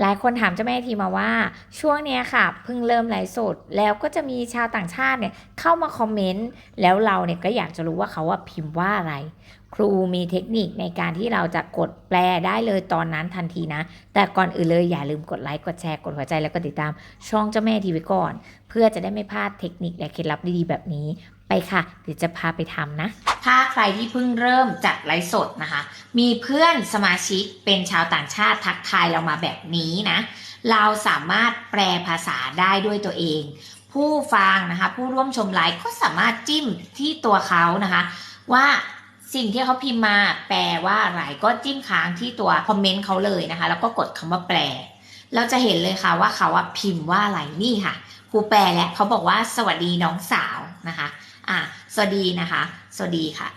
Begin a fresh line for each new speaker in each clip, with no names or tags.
หลายคนถามเจ้าแม่ทีมาว่า ช่วงเนี้ยค่ะเพิ่งเริ่มไลฟ์สดแล้วก็จะมีชาวต่างชาติเนี่ยเข้ามาคอมเมนต์แล้วเราเนี่ยก็อยากจะรู้ว่าเขาว่าพิมพ์ว่าอะไร ครูมีเทคนิคในการที่เราจะกดแปลได้เลยตอนนั้นทันทีนะ แต่ก่อนอื่นเลยอย่าลืมกดไลค์กดแชร์กดหัวใจแล้วก็ติดตามช่องเจ้าแม่ทีวีก่อน เพื่อจะได้ไม่พลาดเทคนิคและเคล็ดลับดีๆแบบนี้ ไปค่ะ เดี๋ยวจะพาไปทำนะ ถ้าใครที่เพิ่งเริ่มจัดไลฟ์สดนะคะ มีเพื่อนสมาชิกเป็นชาวต่างชาติทักทายเรามาแบบนี้นะ เราสามารถแปลภาษาได้ด้วยตัวเอง ผู้ฟังนะคะ ผู้ร่วมชมไลฟ์ก็สามารถจิ้มที่ตัวเขานะคะ ว่าสิ่งที่เขาพิมพ์มาแปลว่าอะไรก็จิ้มค้างที่ตัวคอมเมนต์เขาเลยนะคะ แล้วก็กดคำว่าแปล เราจะเห็นเลยค่ะว่าเขาว่าพิมพ์ว่าอะไรนี่ค่ะครูแปลแล้วเขาบอกว่าสวัสดีน้องสาวนะคะอะสวัสดีนะคะ สวัสดีค่ะ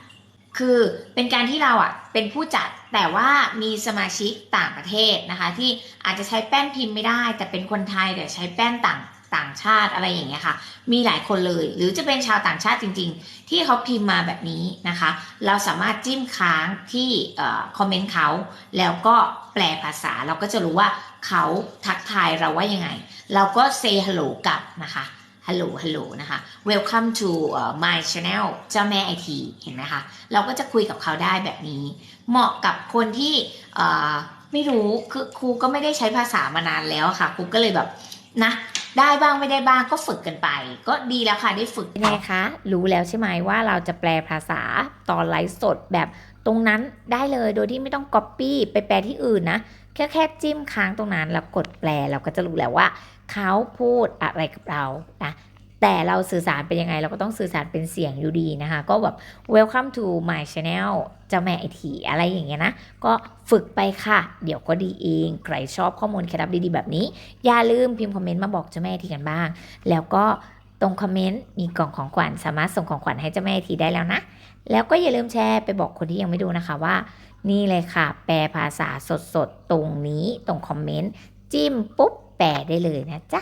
คือเป็นการที่เราอะเป็นผู้จัดแต่ว่ามีสมาชิกต่างประเทศนะคะ ที่อาจจะใช้แป้นพิมพ์ไม่ได้ แต่เป็นคนไทยแต่ใช้แป้นต่าง ต่างชาติอะไรอย่างเงี้ยค่ะ มีหลายคนเลย หรือจะเป็นชาวต่างชาติจริง ๆ ที่เขาพิมพ์มาแบบนี้นะคะ เราสามารถจิ้มค้างที่คอมเมนต์เขาแล้วก็แปลภาษาเราก็จะรู้ว่าเขาทักทายเราว่ายังไง เราก็ say hello กลับนะคะฮัลโหล ฮัลโหล นะคะ welcome to uh, my channel เจ้าแม่ไอทีเห็นไหมคะ เราก็จะคุยกับเขาได้แบบนี้ เหมาะกับคนที่ไม่รู้ คือครูก็ไม่ได้ใช้ภาษามานานแล้วค่ะ ครูก็เลยแบบนะ ได้บ้างไม่ได้บ้างก็ฝึกกันไป ก็ดีแล้วค่ะได้ฝึกไงคะ รู้แล้วใช่ไหมว่าเราจะแปลภาษาตอนไลฟ์สดแบบตรงนั้นได้เลยโดยที่ไม่ต้องก๊อปปี้ไปแปลที่อื่นนะ แค่แค่จิ้มค้างตรงนั้นแล้วกดแปลเราก็จะรู้แล้วว่า เขาพูดอะไรกับเรานะ แต่เราสื่อสารเป็นยังไง เราก็ต้องสื่อสารเป็นเสียงอยู่ดีนะคะ ก็แบบ welcome to my channel เจ้าแม่ไอทีอะไรอย่างเงี้ยนะ ก็ฝึกไปค่ะ เดี๋ยวก็ดีเอง ใครชอบข้อมูลเคล็ดลับดีๆแบบนี้ อย่าลืมพิมพ์คอมเมนต์มาบอกเจ้าแม่ไอทีกันบ้าง แล้วก็ตรงคอมเมนต์มีกล่องของขวัญสามารถส่งของขวัญให้เจ้าแม่ไอทีได้แล้วนะ แล้วก็อย่าลืมแชร์ไปบอกคนที่ยังไม่ดูนะคะว่า นี่เลยค่ะ แปลภาษาสดๆตรงนี้ตรงคอมเมนต์จิ้มปุ๊บแปลได้เลยนะจ๊ะ